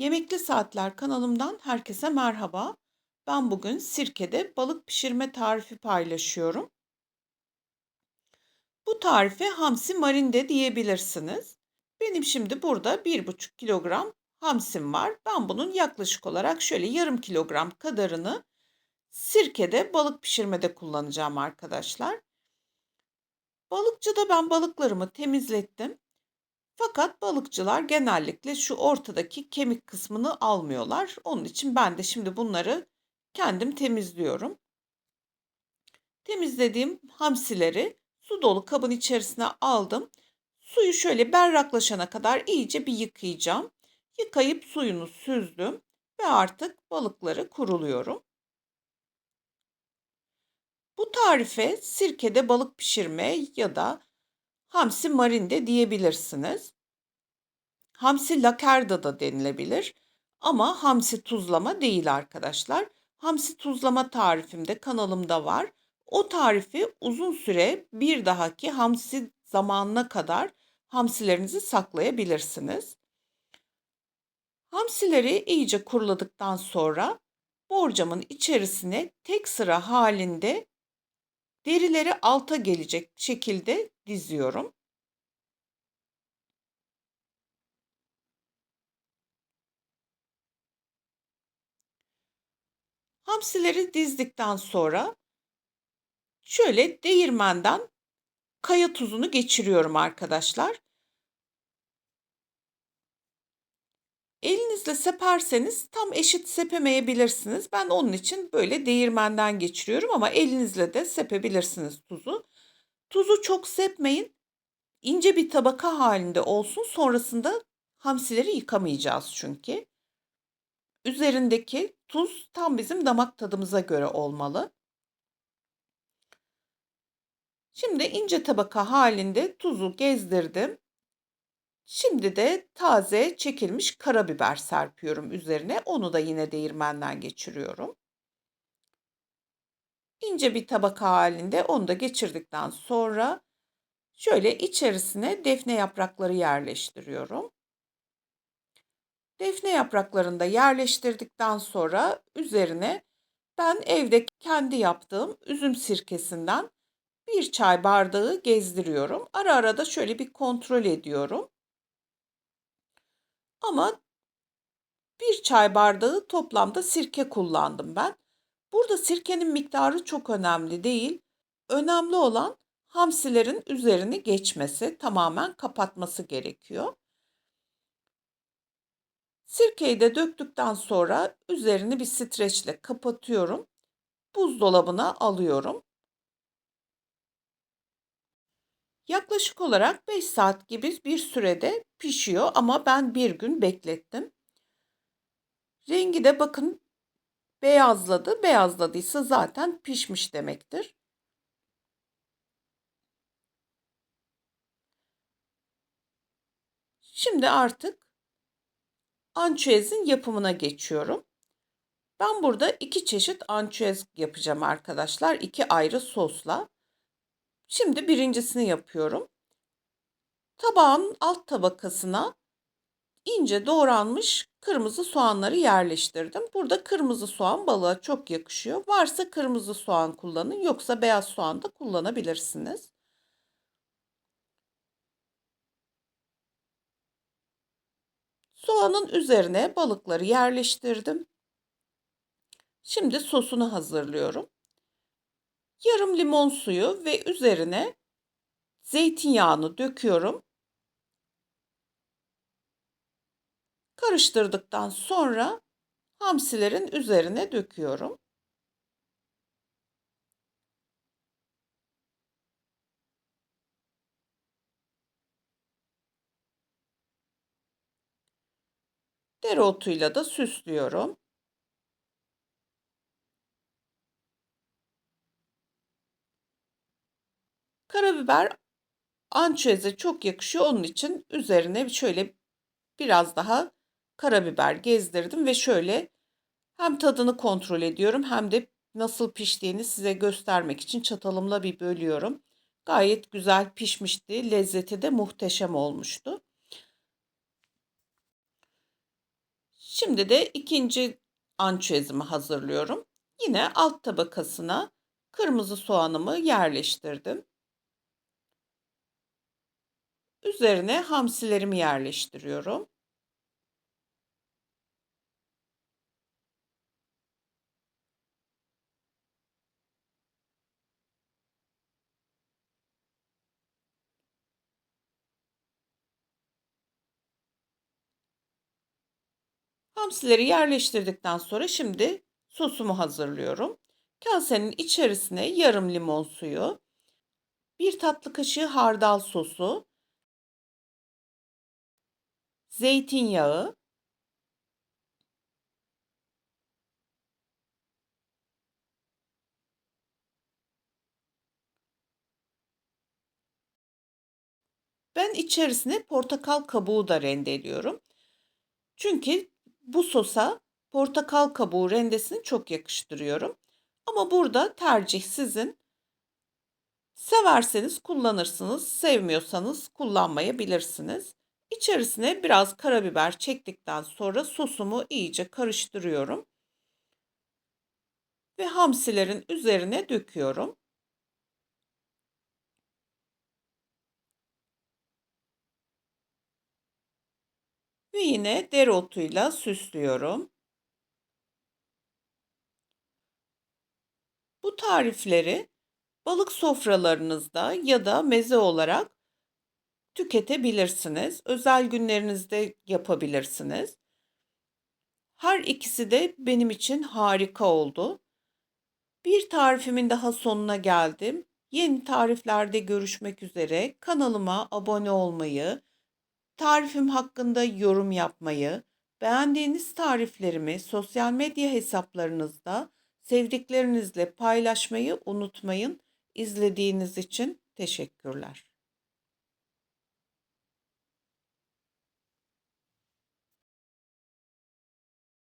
Yemekli Saatler kanalımdan herkese merhaba. Ben bugün sirkede balık pişirme tarifi paylaşıyorum. Bu tarife hamsi marinde diyebilirsiniz. Benim şimdi burada 1,5 kilogram hamsim var. Ben bunun yaklaşık olarak şöyle yarım kilogram kadarını sirkede balık pişirmede kullanacağım arkadaşlar. Balıkçıda ben balıklarımı temizlettim. Fakat balıkçılar genellikle şu ortadaki kemik kısmını almıyorlar. Onun için ben de şimdi bunları kendim temizliyorum. Temizlediğim hamsileri su dolu kabın içerisine aldım. Suyu şöyle berraklaşana kadar iyice bir yıkayacağım. Yıkayıp suyunu süzdüm ve artık balıkları kuruluyorum. Bu tarife sirkede balık pişirme ya da hamsi marinde diyebilirsiniz. Hamsi lakerda da denilebilir ama hamsi tuzlama değil arkadaşlar. Hamsi tuzlama tarifim de kanalımda var. O tarifi uzun süre bir dahaki hamsi zamanına kadar hamsilerinizi saklayabilirsiniz. Hamsileri iyice kuruladıktan sonra borcamın içerisine tek sıra halinde derileri alta gelecek şekilde diziyorum. Hamsileri dizdikten sonra şöyle değirmenden kaya tuzunu geçiriyorum arkadaşlar. Elinizle seperseniz tam eşit sepemeyebilirsiniz. Ben onun için böyle değirmenden geçiriyorum ama elinizle de sepebilirsiniz tuzu. Tuzu çok sepmeyin. İnce bir tabaka halinde olsun. Sonrasında hamsileri yıkamayacağız çünkü. Üzerindeki tuz tam bizim damak tadımıza göre olmalı. Şimdi ince tabaka halinde tuzu gezdirdim. Şimdi de taze çekilmiş karabiber serpiyorum üzerine. Onu da yine değirmenden geçiriyorum. İnce bir tabaka halinde onu da geçirdikten sonra şöyle içerisine defne yaprakları yerleştiriyorum. Defne yapraklarını da yerleştirdikten sonra üzerine ben evde kendi yaptığım üzüm sirkesinden bir çay bardağı gezdiriyorum. Ara ara da şöyle bir kontrol ediyorum. Ama bir çay bardağı toplamda sirke kullandım ben. Burada sirkenin miktarı çok önemli değil. Önemli olan hamsilerin üzerini geçmesi, tamamen kapatması gerekiyor. Sirkeyi de döktükten sonra üzerini bir streçle kapatıyorum. Buzdolabına alıyorum. Yaklaşık olarak 5 saat gibi bir sürede pişiyor ama ben bir gün beklettim. Rengi de bakın beyazladı. Beyazladıysa zaten pişmiş demektir. Şimdi artık ançüezin yapımına geçiyorum. Ben burada iki çeşit ançüez yapacağım arkadaşlar. iki ayrı sosla. Şimdi birincisini yapıyorum. Tabağın alt tabakasına ince doğranmış kırmızı soğanları yerleştirdim. Burada kırmızı soğan balığa çok yakışıyor. Varsa kırmızı soğan kullanın yoksa beyaz soğan da kullanabilirsiniz. Soğanın üzerine balıkları yerleştirdim. Şimdi sosunu hazırlıyorum. Yarım limon suyu ve üzerine zeytinyağını döküyorum. Karıştırdıktan sonra hamsilerin üzerine döküyorum. Dereotuyla da süslüyorum. Karabiber ançüeze çok yakışıyor. Onun için üzerine şöyle biraz daha karabiber gezdirdim ve şöyle hem tadını kontrol ediyorum hem de nasıl piştiğini size göstermek için çatalımla bir bölüyorum. Gayet güzel pişmişti. Lezzeti de muhteşem olmuştu. Şimdi de ikinci ançüezimi hazırlıyorum. Yine alt tabakasına kırmızı soğanımı yerleştirdim. Üzerine hamsilerimi yerleştiriyorum. Hamsileri yerleştirdikten sonra şimdi sosumu hazırlıyorum. Kasenin içerisine yarım limon suyu, bir tatlı kaşığı hardal sosu, zeytinyağı, ben içerisine portakal kabuğu da rendeliyorum. Çünkü bu sosa portakal kabuğu rendesini çok yakıştırıyorum. Ama burada tercih sizin. Severseniz kullanırsınız, sevmiyorsanız kullanmayabilirsiniz. İçerisine biraz karabiber çektikten sonra sosumu iyice karıştırıyorum. Ve hamsilerin üzerine döküyorum. Ve yine dereotuyla süslüyorum. Bu tarifleri balık sofralarınızda ya da meze olarak tüketebilirsiniz. Özel günlerinizde yapabilirsiniz. Her ikisi de benim için harika oldu. Bir tarifimin daha sonuna geldim. Yeni tariflerde görüşmek üzere. Kanalıma abone olmayı, tarifim hakkında yorum yapmayı, beğendiğiniz tariflerimi sosyal medya hesaplarınızda sevdiklerinizle paylaşmayı unutmayın. İzlediğiniz için teşekkürler.